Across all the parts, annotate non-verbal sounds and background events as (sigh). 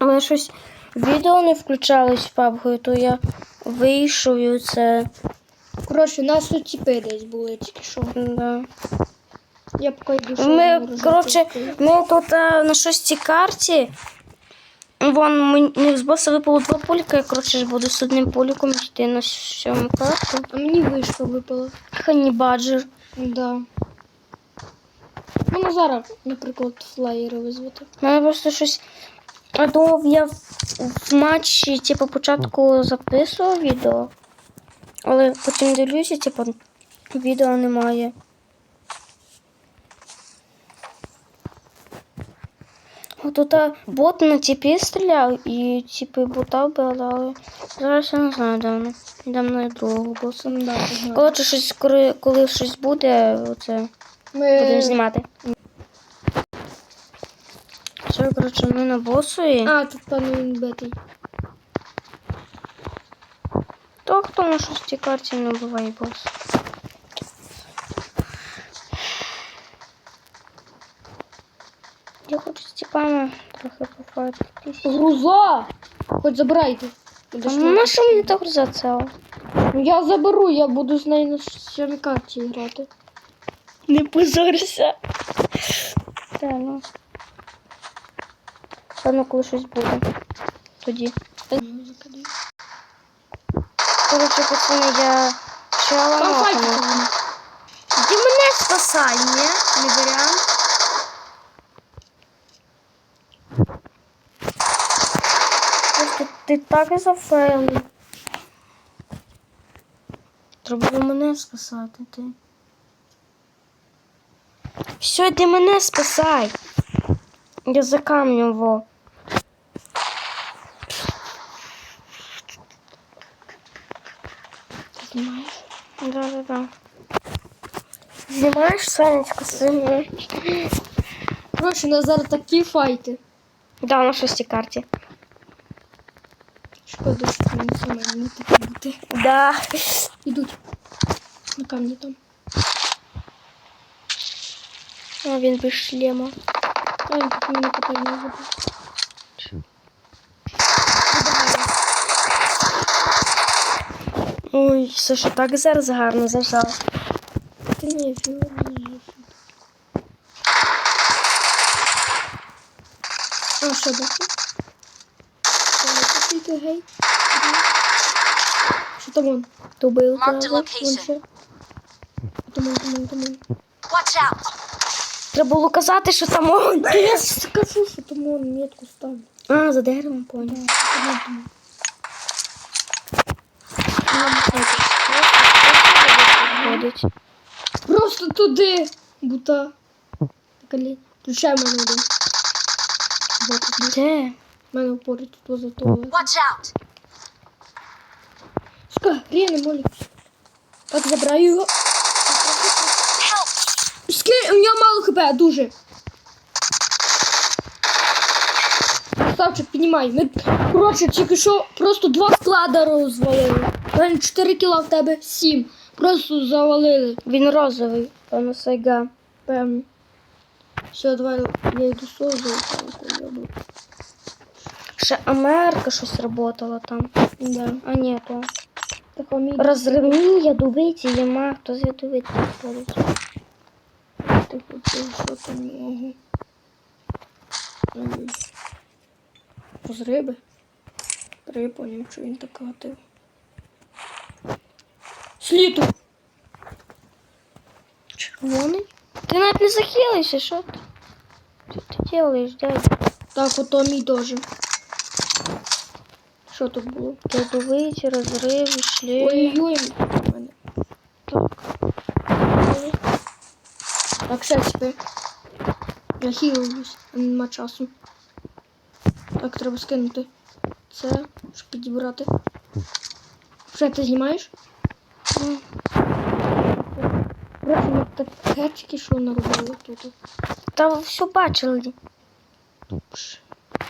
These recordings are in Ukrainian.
Але щось відео не включалось папкою, то я вийшов і це. Коротше, у нас тут тіпи десь були тільки що. Да. Я поки йду. що Ми, коротше, ми тут а, на шостій карті. Вон мені з боса випало два пуліка, я коротше ж буду з одним пуліком йти на сьому карту. А мені вишка випала. Хані баджер. Да. Ну, зараз, наприклад, флаєри визвати. У мене просто щось. А то я в, в матчі, типу, початку записував відео, але потім дивлюся, типу, відео немає. От тут бот на тіпі стріляв і типу бота вбили, але зараз я не знаю, де вони. Йдемо на другого боса. Да. Коротше, щось, коли, коли щось буде, оце будемо знімати. Все, коротше, ми на босу і. А, тут певно він битий. То хто на шостій карті не буває бос. Я хочу з тіпами трохи пофайтитись. Груза! Хоч забирайте. А ну на що мені так за це? Ну, Я заберу, я буду з нею на сьомій карті грати. Не позорся. Та ну. Ладно, коли щось буде. Тоді. Коротше, пацани, я нокну. файтиться. Ти мене спасай, ні? Не варіант. Просто ти так і зафейлив. Треба було мене спасати ти. Все, йди мене спасай. Я за камнем во. Ти знімаєш? Да, да, да. Знімаєш, Санечка, сильно? Коротше, у нас зараз такі файти. Да, на шостій карті. Шкода, що мені саме не такі бути. Да. Ідуть. На камні там. А він без шлема. А, він тут мене питання забув. Ой, Саша, так зараз гарно зажав. Ти ні, фіга не А, що бачиш? Ти гей. Що там он? Location. ще. Там он, там он, там он. Watch out! Треба було казати, що там он. Та я ж скажу, що там он метку ставлю. А, за деревом понял. Ходить. Просто туди. Бута. Калі. Включай мене один. Де? Мене поруч тут туалету. Watch out! Сука, Ріна, молік. Так, забираю його. Ски... У нього мало хп, дуже. Ставчик, піднімай. Ми, коротше, тільки що просто два склада розвалили. У мене 4 кіла в тебе 7. Просто завалили. Він розовий, певно, сайга. Певно. Все, давай я йду созу. Ще Америка щось работала там. Да. А ні, то. Так, мій Розривні, ядовиті, єма, хто з ядовитих ходить. ти хотів, що там ногу. З риби. Поняв, що він так гатив. Сліту! Червоний? Ти навіть не захилився, що ти? Що ти робиш, дядь? Так, ото мій теж. Що тут було? Ядовиті, розриви, шлі. Ой-ой-ой. Так. Так, ще спи. Я хілююсь, а нема часу. Так, треба скинути. Це, щоб підібрати. Вже ти знімаєш? Короче, ми тільки що наробили тут. Та ви все бачили.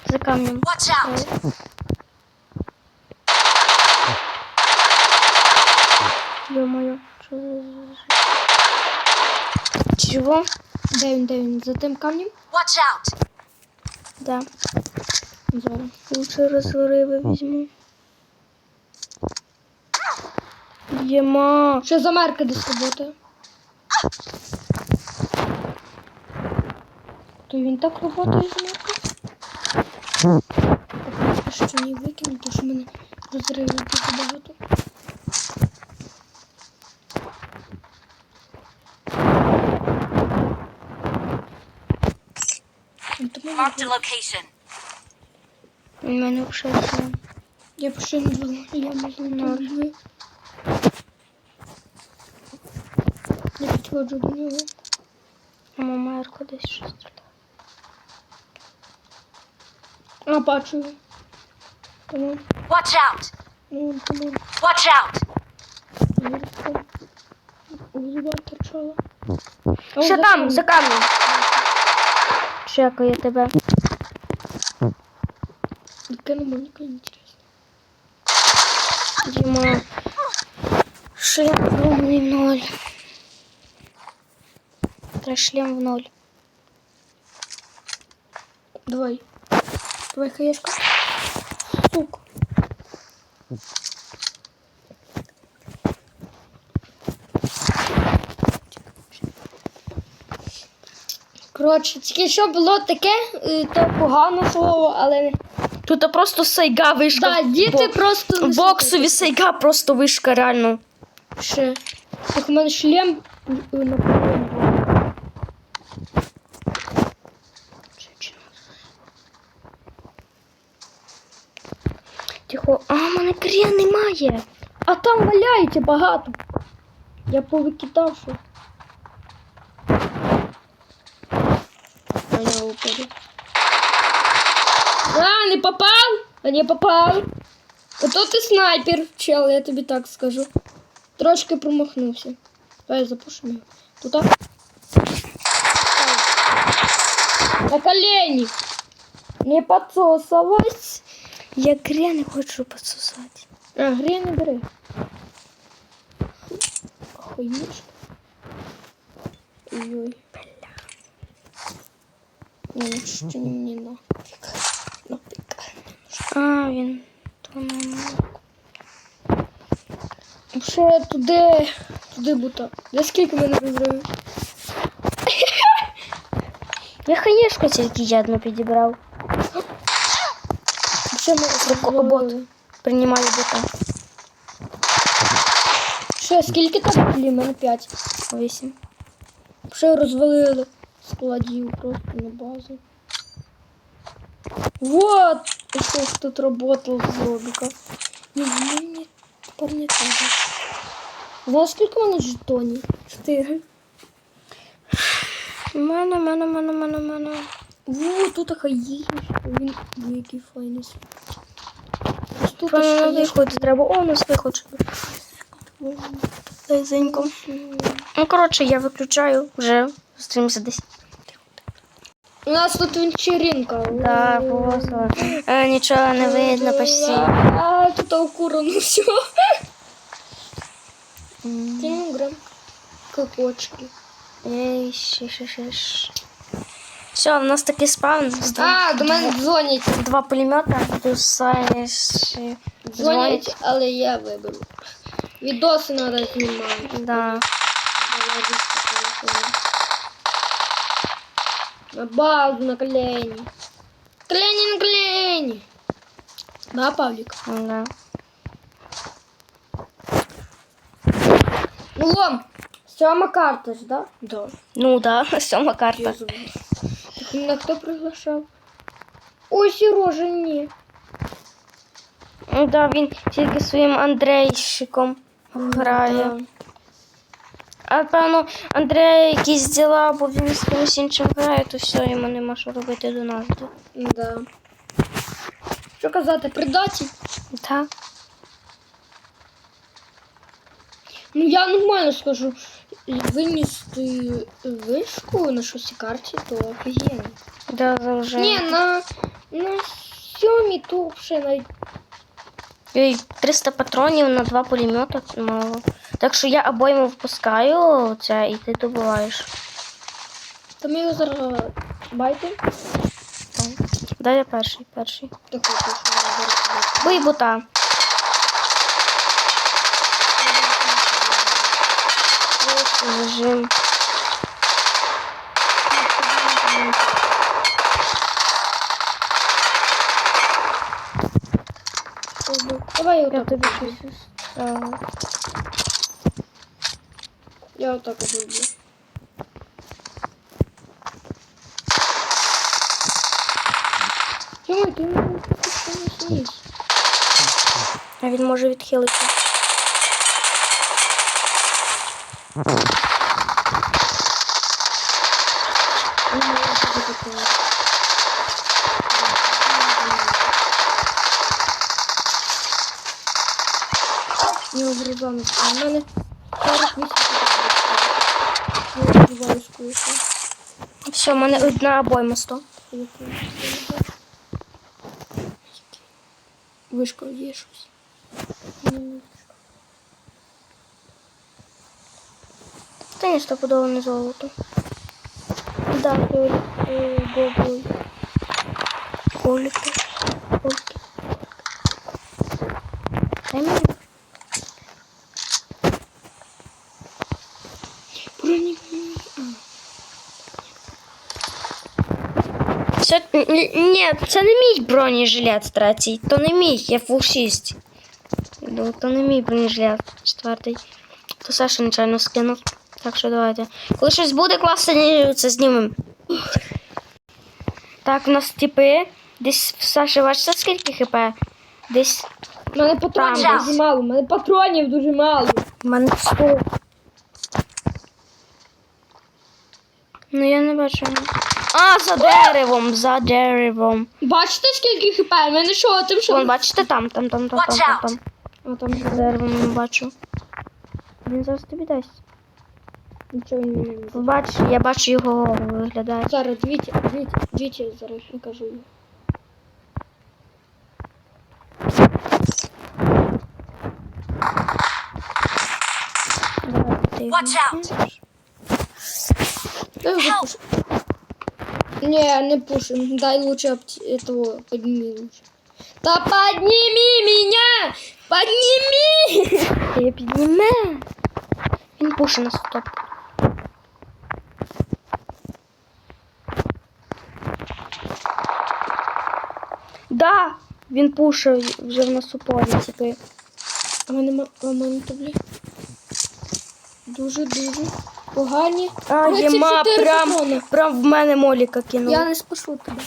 За камнем. Watch out! Ё-моё, що за... Чего? Де він, де він? За тим камнем? Watch out! Да. Зараз. Лучше розриви візьму. Єма. Ще замерка десь роботає. То він так роботає замерка? Так, я ще не викину, тому що мене розривів дуже багато. Ну, Marked a location. У мене вже. Я не знала, я можу ноль. Я підходжу до нього. А мама Ерко десь щось стріляє. А, бачу його. Тому, Watch out! ну, тому, Watch out! вірка. Голова торчала. А Що он там, за за камнем? Чекаю тебе. Яке на маленька інтересно. Діма. Шлем повний в ноль. Треба шлем в ноль. Давай. Давай, хаешка. Сука. Коротше, тільки що було таке, е, то погане слово, але. Тут просто сайга вишка. Так, діти просто. не Боксові сайга просто вишка, реально. Ще. Так у мене шлем е, на половину. Тихо. А, в мене крія немає. А там валяється багато. Я повикидав що. А я упаду. А, не попав? А не попав. Ото ти снайпер, чел, я тобі так скажу. Трошки промахнувся. Давай запушимо його. Тут так. На колени. Не подсосалась. Я крія не хочу підсосати. А, гри не бери. Охуєш. Ой-ой. Не, ну що мені нафіг. Нафіг. А, він. То не Ще туди, туди бута. За скільки мене розривів? (laughs) Я хаєшку тільки я одну підібрав. Ще ми розвалили. Приймаю бота. Ще скільки там блін, мене п'ять. Вісім. Ще розвалили складів просто на базу. Вот! Що тут работал з Робіка. Ні, мені тепер не Знаєш, скільки в мене жетонів? Чотири. Мене, мене, мене, мене, мене. Во, тут хаїш. Він він який файний. Ось тут Пане, ще є. треба. О, у нас виход. Зайзенько. Ну, коротше, я виключаю вже за 10. У нас тут вечеринка. Да, просто. Е, нічого не видно почти. А, тут окурано все. Тінграм. Кокочки. Ей, ще, ще, ще. ще. Все, у нас такий спавн. з двох- А, до мене дзвонять. Два пулемета, плюс сайс. Дзвонять, але я виберу. Відоси треба знімати. Да. На базу, на колени. Колени на колени. Да, Павлик? Да. Ну вон, сьома карта ж, да? Да. Ну да, (laughs) сьома карта. Так меня кто приглашав? Ой, Сережа, ні. Ну да, він тільки своїм Андрейщиком грає. А певно, Андрей якісь діла, бо він з кимось іншим грає, то все, йому нема що робити до нас. Да. Що казати, предатель? Так. Ну я нормально скажу. Винести вишку на шостій карті, то офігенно. Да, вже. Ні, на, на сьомій то взагалі навіть Ой, 300 патронів на два пулемета мало. Так що я обойму впускаю це і ти добуваєш. Там його зараз байте. Так. Да, я перший, перший. Так. Бий бота. Зажим. Давай я Я отак. тобі роблю. щось ставлю. Я отак от роблю. Йой, ти мене просто не сніс. А він може відхилитися. Ну, я вже запитала. Не обрізаємо. У мене 48 Я обрізаю скушу. Все, в мене одна обойма 100. Вишка є щось. Та ні, стопудово не золото. Да, гоблин. Колики. Колики. Дай мені. Бронік. Це, н- н- ні, це не мій бронежилет третій. То не мій, я фул 6. Ну, то не мій бронежилет четвертий. То Саша нечайно скинув. Так що давайте. Коли щось буде класне, це знімемо. Так, у нас типи. Десь в Саші бачите скільки хп? Десь У мене патронів Там. дуже мало. У мене патронів дуже мало. в мене 100. Ну я не бачу. А, за деревом, за деревом. Бачите, скільки хп? У мене що, тим що? Вон, бачите, там, там, там, там, там, там, там. А там За деревом не бачу. Він зараз тобі дасть. Нічого не можу. Бач, я бачу його голову виглядає. Зараз, дивіться, дивіться, дивіться, зараз я кажу. Watch out. Пуш. Не, не пушим. Дай лучше этого подними лучше. Да подними меня! Подними! Я підніме. Він пуше на стоп. Да, він пушив вже в нас у полі, типи. А мене ма- а мене то, блядь. Дуже дуже погані. А, єма, 34 прям, прям в мене моліка кинув. Я не спашу тебе.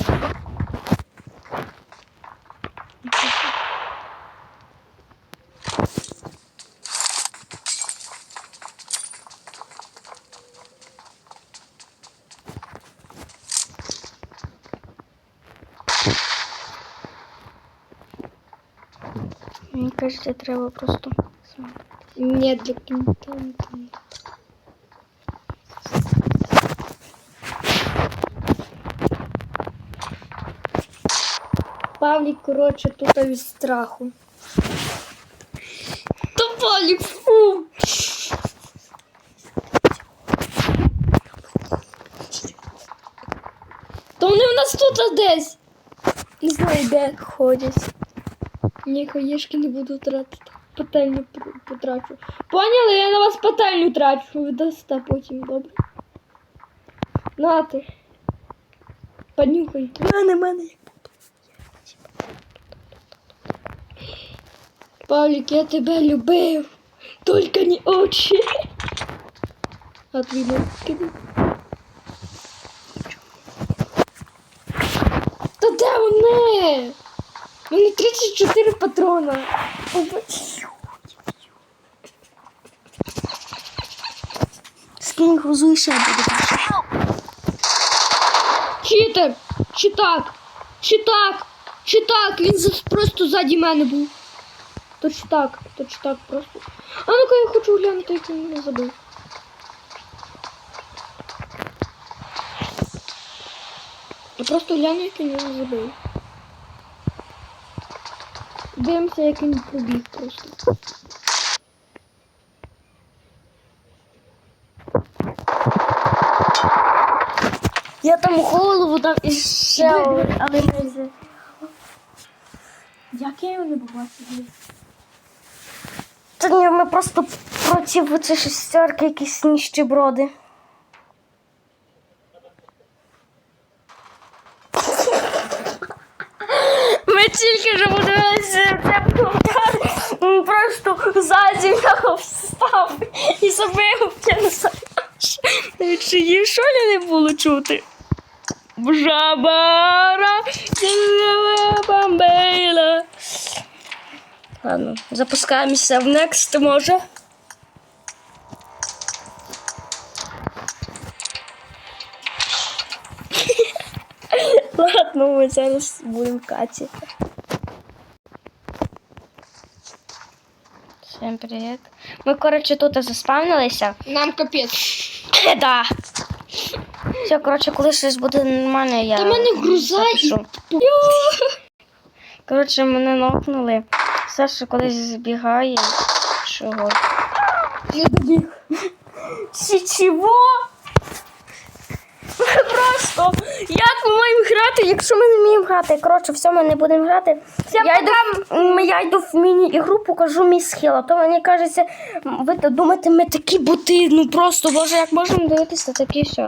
Мені кажеться, треба просто. Нет, для контента. Павлік, коротше, тут від страху. Та Павлік, фу! То вони в нас тут десь. Не знаю де. Ходять. Ні, хаєшки не буду тратити. Пательню потрачу. Поняли? Я на вас пательню трачу. Ви дасте потім, добре? Нати. Понюхайте. Мене, мене. Павлік, я тебе любив. Тільки не очі. А твій не кидай. Та де вони? У мене 34 патрона. Скинь грузу і ще буде. Читер! Чи так? Чи так? Він просто ззаді мене був. То чи так? То чи так просто. А ну-ка я хочу глянути, як він мене забив. Я просто гляну, як він мене забив. Дивимося, як він пробіг просто. Я там голову дав і ще але не взяв. Як я його не побачив? Та ні, ми просто проти цієї шестерки якісь ніщеброди. Ми тільки що подивилися це коментар, він просто ззаді нього встав і забив п'янсаж. Чи її шолі не було чути? Бжабара, бамбейла. Ладно, запускаємося в Next, може. (laughs) Ладно, ми зараз будемо Каті. Всім привіт. Ми, коротше, тут заспавнилися. Нам капець. (laughs) Да. Все, коротше, коли щось буде нормально, я. Та мене груза і-. Коротше, мене нокнули. Саша кудись збігає. Чого? Не добіг. Чи чого? Просто як ми маємо грати, якщо ми не вміємо грати? Коротше, все, ми не будемо грати. Я йду, м, я йду в міні-ігру, покажу мій схил. А то мені кажеться, ви думаєте, ми такі бути, ну просто, боже, як можемо дивитися, такі все.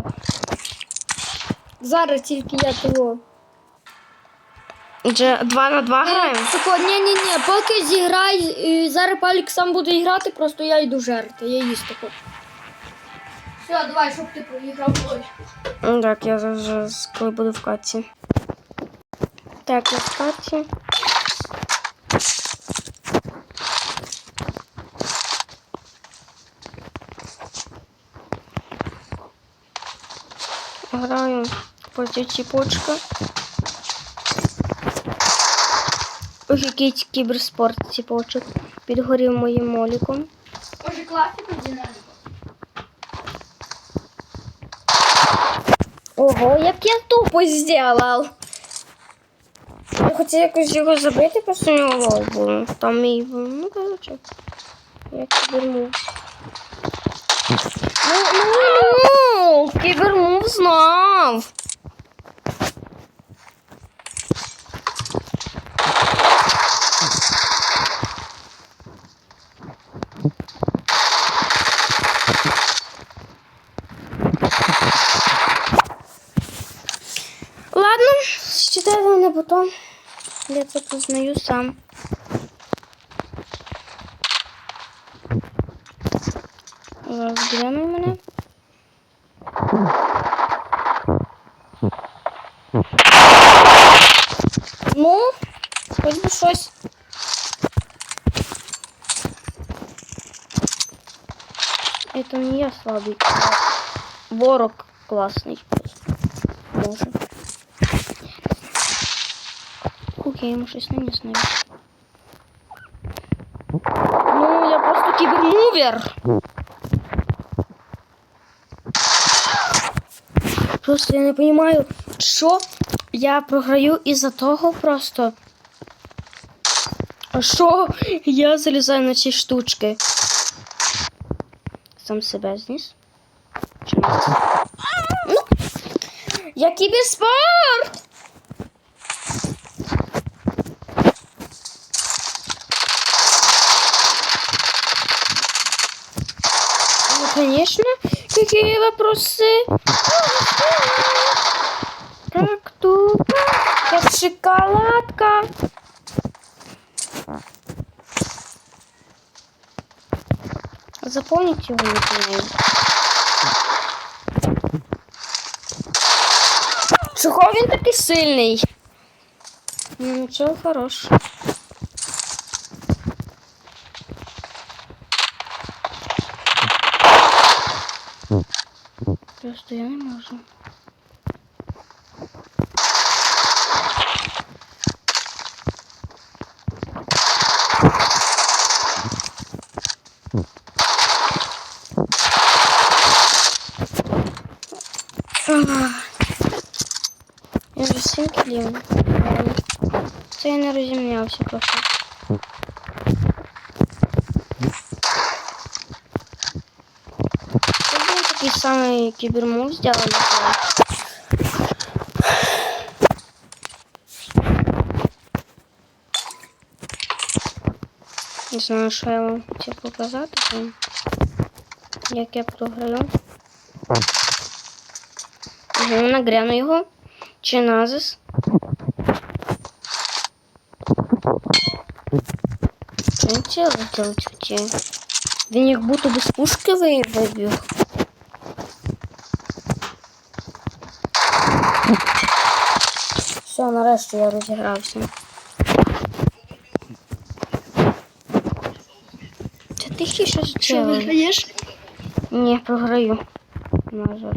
Зараз тільки я того. Вже два на два граємо. Тако, ні, ні, ні, поки зіграй, зараз Палік сам буде грати, просто я йду жерти, я їсти хочу. Все, давай, щоб ти проіграв точку. Так, я зараз, коли буду в каті. Так, я в каті. Граю по ціпочка. Ось який кіберспорт ціпочок. Підгорів моїм моліком. Може класика динаміка? Ого, як я тупо зробив. Я хотів якось його забити, просто у нього було. Там мій, ну, коротше, я кібермув. Ну, ну, ну, кібермув знав. Потом. Я це познаю сам. Розглянуй мене. Ну, хоч би щось. Это не я слабый. Ворог классный. Може. Я йому щось наніс навіть. Ну, я просто кібермувер. Просто я не розумію, що я програю із-за того просто. А що я залізаю на ці штучки? Сам себе не зніс? Ну, я кіберспорт! Ну, конечно. Какие вопросы? Как тут? Шоколадка. Запомните его, не знаю. Чого він такий сильний? Ну, нічого хорошого. Просто я не можу. Ах. Я вже сім кілів. Це я не розімнявся просто. самый кибермув сделали. Не знаю, що я вам хотів показати, там, як я програю. Нагряну його. Чи назис? Він як будто без пушки вибіг. Все, нарешті я розігрався. Та тихіше Що зробила. виграєш? Ні, програю. На жаль.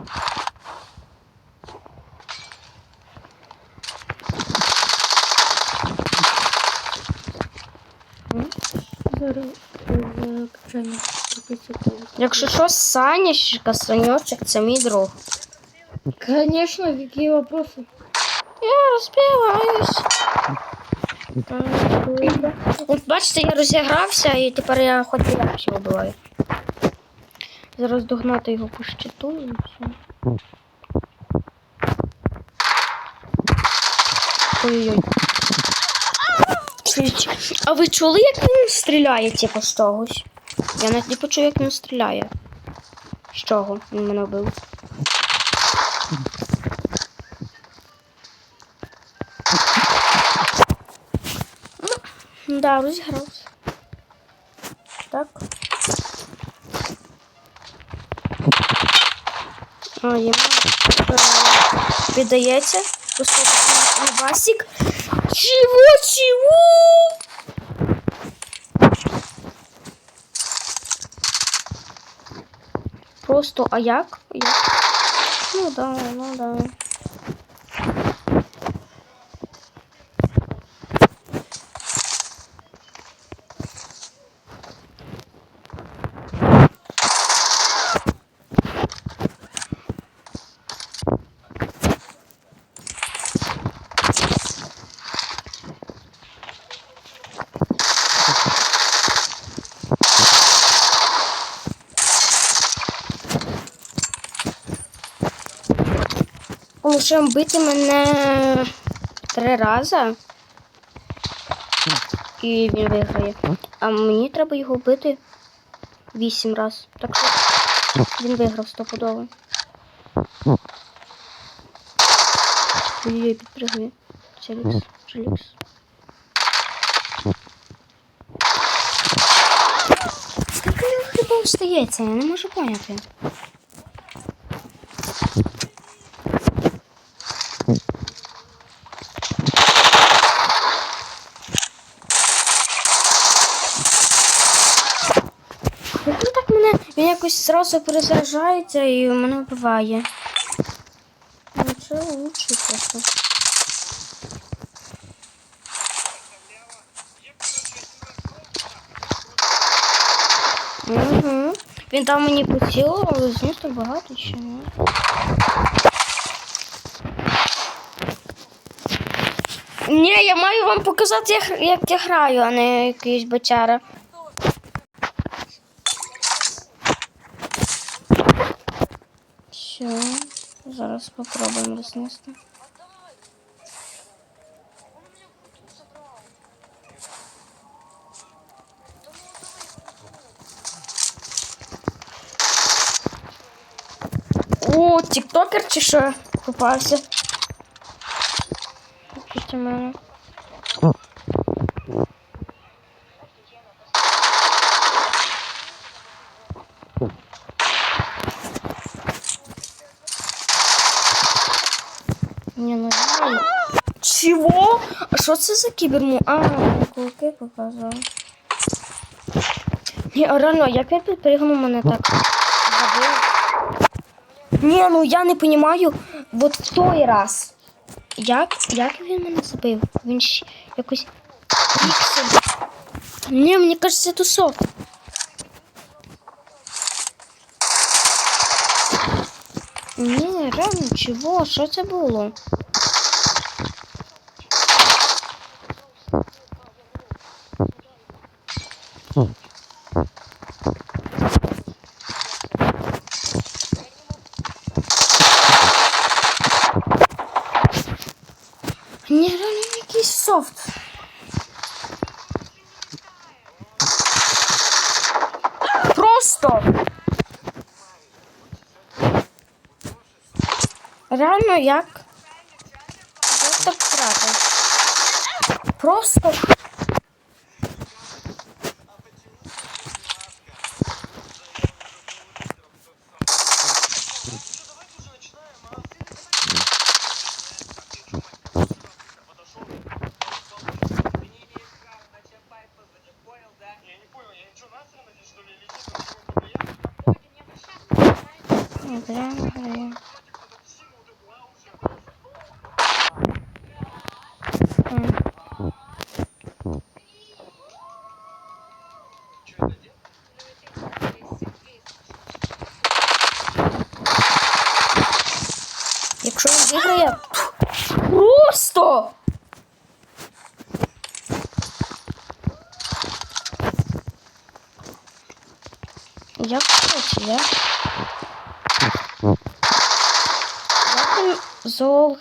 Зараз закачаємо трохи секунд. Якщо що, Санечка, Санечок, це мій друг. Конечно, які вопроси? Я розбиваюсь. От бачите, я розігрався і тепер я хоч легше вибиваю. Зараз догнати його по щиту і все. Ой-ой-ой. А ви чули, як він стріляє, типу, з чогось? Я навіть не почув, як він стріляє. З чого він мене вбив? Да, розігрався. Так. А, йому е, віддається. Басик. Чего, чего? Просто, а як? Як? Ну да, ну да. Лише бити мене три рази. І він виграє. А мені треба його бити вісім разів. Так що він виграв стопудово. Ой-ой, підпригує. Челікс, челікс. Скільки він хіба встається? Я не можу поняти. Як він так мене, він якось зразу перезаряджається і мене вбиває. Ну, це лучше просто. Угу. Він там мені поцілував, але з багато чи ні. Ні, я маю вам показати, як, як я граю, а не якийсь бочара. зараз спробуємо рознести. О, тіктокер чи що попався? Пустіть мене. Що це за кіберму? А, він кулаки показав. Ні, а реально, як він підпригнув мене так? Ні, ну я не розумію. Вот в той раз. Як, як він мене забив? Він ж якось піксель. Ні, мені кажеться, це. Ні, реально, чого? Що це було? Ні, реально якийсь софт. Просто. Реально як?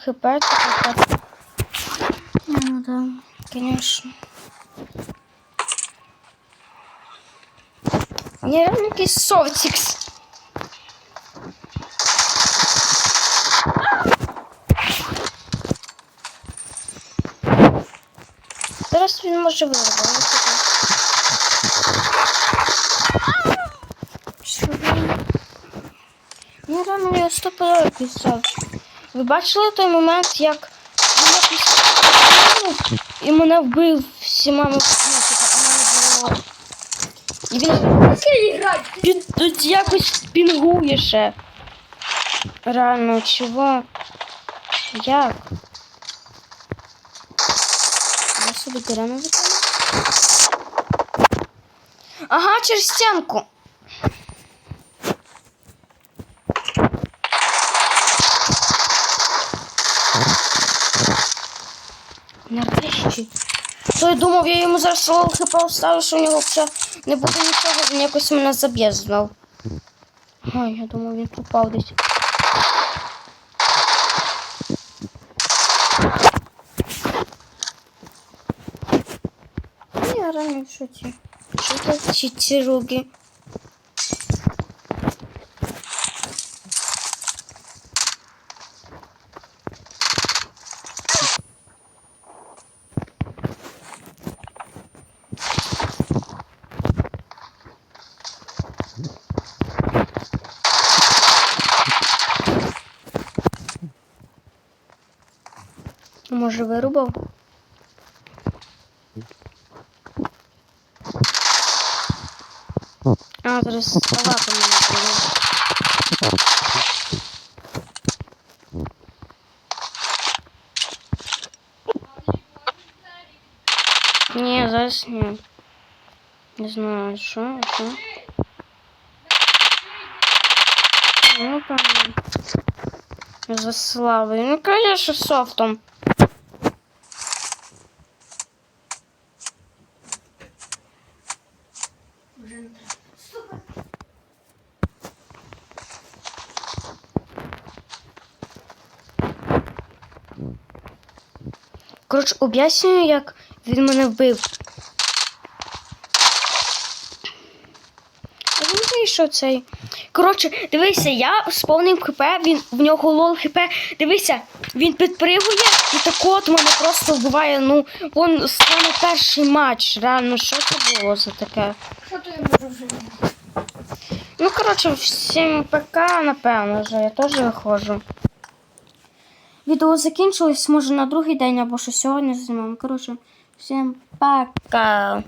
хп так. Ну да, конечно. Мені реально якийсь софтікс. Зараз він може вирвати. Що він? Ну, реально я стопила писав. Ви бачили той момент, як якось і мене вбив всіма ну, типу, а мене було. І він під, тут якось пінгує ще. Реально, чого? Як? Я собі дерева виконав. Ага, через стінку. Нарешті. То я думав, я йому зараз лол поставлю, що у нього вже не буде нічого, він якось мене заб'є знов. Ой, я думав, він попав десь. Я раніше ці. Що це ці руки? Може вирубав? А, зараз салатом мене буде. Ні, зараз ні. Не знаю, що, що. Ну, певно. За славою. Ну, конечно, софтом. Коротше, об'яснюю, як він мене вбив. Вийшов цей. Коротше, дивися, я сповнив хп, він в нього лол хп. Дивися, він підпригує і так от мене просто вбиває. Ну, вон саме перший матч. Реально, що це було за таке? Що то я можу? Ну, коротше, всім ПК, напевно, вже я теж виходжу. Відео закінчилось, може на другий день або що сьогодні знімемо. Коротше, всім пока.